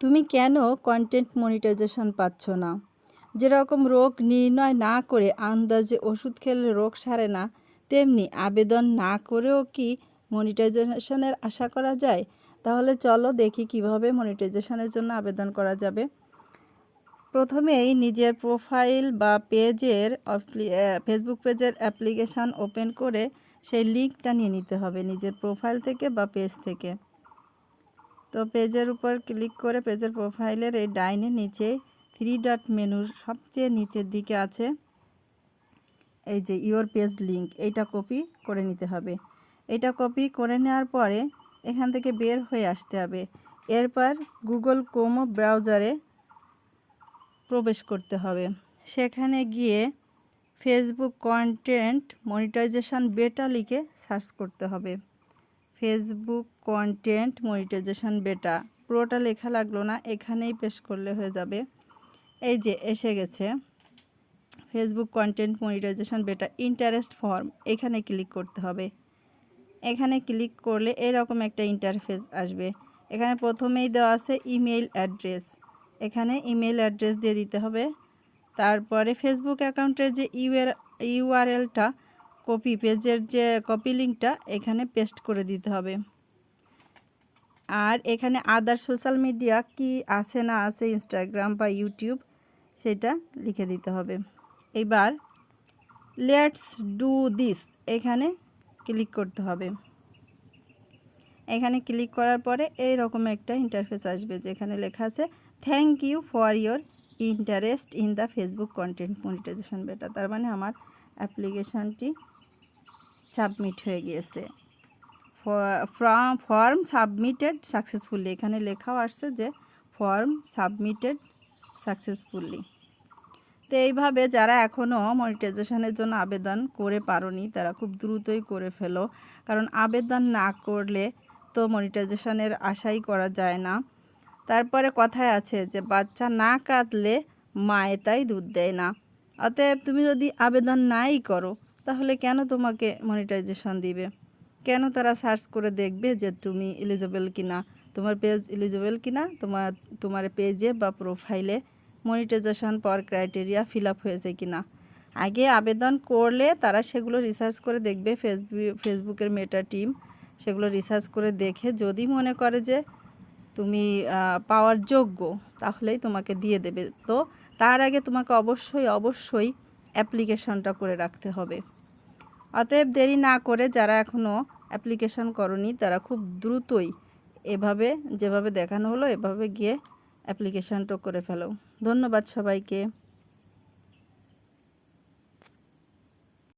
তুমি কেন content monetization পাচ্ছ না? যেরকম রোগ নির্ণয় না করে আন্দাজে ওষুধ খেলে রোগ সারে না, তেমনি আবেদন না করেও কি মনিটাইজেশনের আশা করা যায়? তাহলে চলো দেখি কীভাবে মনিটাইজেশনের জন্য আবেদন করা যাবে। প্রথমেই নিজের প্রোফাইল বা পেজের ফেসবুক পেজের অ্যাপ্লিকেশান ওপেন করে সেই লিঙ্কটা নিয়ে নিতে হবে নিজের প্রোফাইল থেকে বা পেজ থেকে। তো পেজের উপর ক্লিক করে পেজের প্রোফাইলের এই ডাইনের নিচে থ্রি ডট মেনুর সবচেয়ে নিচের দিকে আছে। এই যে ইওর পেজ লিঙ্ক এইটা কপি করে নিতে হবে। এটা কপি করে নেওয়ার পরে এখান থেকে বের হয়ে আসতে হবে। এরপর গুগল ক্রোমো ব্রাউজারে প্রবেশ করতে হবে। সেখানে গিয়ে ফেসবুক কন্টেন্ট মনিটাইজেশন বেটা লিখে সার্চ করতে হবে। ফেসবুক কন্টেন্ট মনিটাইজেশন বেটা। পুরোটা লেখা লাগল না, এখানেই পেশ করলে হয়ে যাবে। এই যে, এসে গেছে। Facebook content monetization beta interest form, এখানে ক্লিক করতে হবে। এখানে ক্লিক করলে এরকম একটা ইন্টারফেস আসবে। এখানে প্রথমেই দেওয়া আছে ইমেইল অ্যাড্রেস। এখানে ইমেল অ্যাড্রেস দিয়ে দিতে হবে। তারপরে ফেসবুক অ্যাকাউন্টের যে ইউআর, ইউআরএলটা কপি, পেজের যে কপি লিঙ্কটা, এখানে পেস্ট করে দিতে হবে। আর এখানে আদার সোশ্যাল মিডিয়া কি আছে না আছে ইনস্টাগ্রাম বা ইউটিউব সেটা লিখে দিতে হবে। এবার লেটস ডু দিস এখানে ক্লিক করতে হবে। এখানে ক্লিক করার পরে এই রকম একটা ইন্টারফেস আসবে, যেখানে লেখা আছে thank you for your interest in the Facebook content monetization beta তার মানে আমার অ্যাপ্লিকেশনটি সাবমিট হয়ে গিয়েছে। Form form submitted successfully. এখানে লেখাও আসছে যে ফর্ম সাবমিটেড সাকসেসফুলি। তো এইভাবে যারা এখনও মনিটাইজেশনের জন্য আবেদন করে পারোনি, তারা খুব দ্রুতই করে ফেলো। কারণ আবেদন না করলে তো মনিটাইজেশনের আশাই করা যায় না। তারপরে কথায় আছে যে বাচ্চা না কাঁদলে মায়ে তাই দুধ দেয় না। অতএব তুমি যদি আবেদন নাই করো তাহলে কেন তোমাকে মনিটাইজেশন দিবে? কেন তারা সার্চ করে দেখবে যে তুমি এলিজেবল কিনা? তোমার পেজ এলিজেবল কিনা? তোমার তোমার পেজে বা প্রোফাইলে মনিটাইজেশন পাওয়ার ক্রাইটেরিয়া ফিল আপ হয়েছে কিনা? আগে আবেদন করলে তারা সেগুলো রিসার্চ করে দেখবে ফেসবুক ফেসবুকের মেটা টিম সেগুলো রিসার্চ করে দেখে যদি মনে করে যে তুমি পাওয়ার যোগ্য, তাহলেই তোমাকে দিয়ে দেবে। তো তার আগে তোমাকে অবশ্যই অবশ্যই অ্যাপ্লিকেশনটা করে রাখতে হবে। অতএব দেরি না করে যারা এখনও অ্যাপ্লিকেশন করনি, তারা খুব দ্রুতই এভাবে, যেভাবে দেখানো হলো, এভাবে গিয়ে অ্যাপ্লিকেশনটা করে ফেলো। ধন্যবাদ সবাইকে।